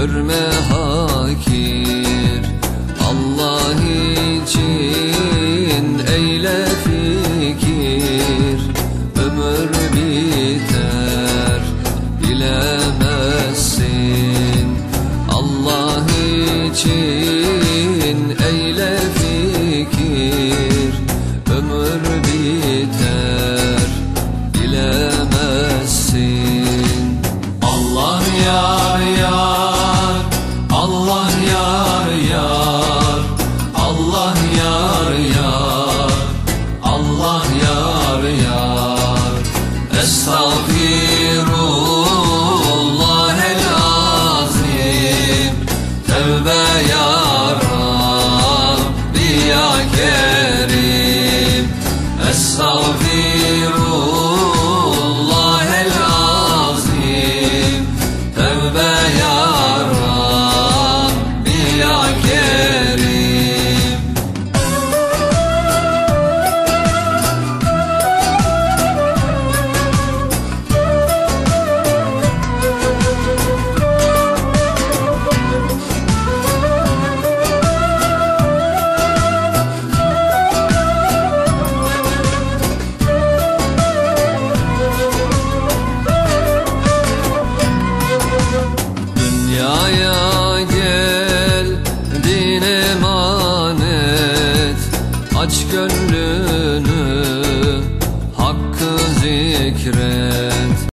görme hakir Allah için eyle fikir. Ömür biter bilemezsin. Allah için eyle fikir. Ömür biter bilemezsin. Allah yar Allah yar yar Allah yar yar Allah Dünyaya geldin emanet. Aç gönlünü hakkı zikret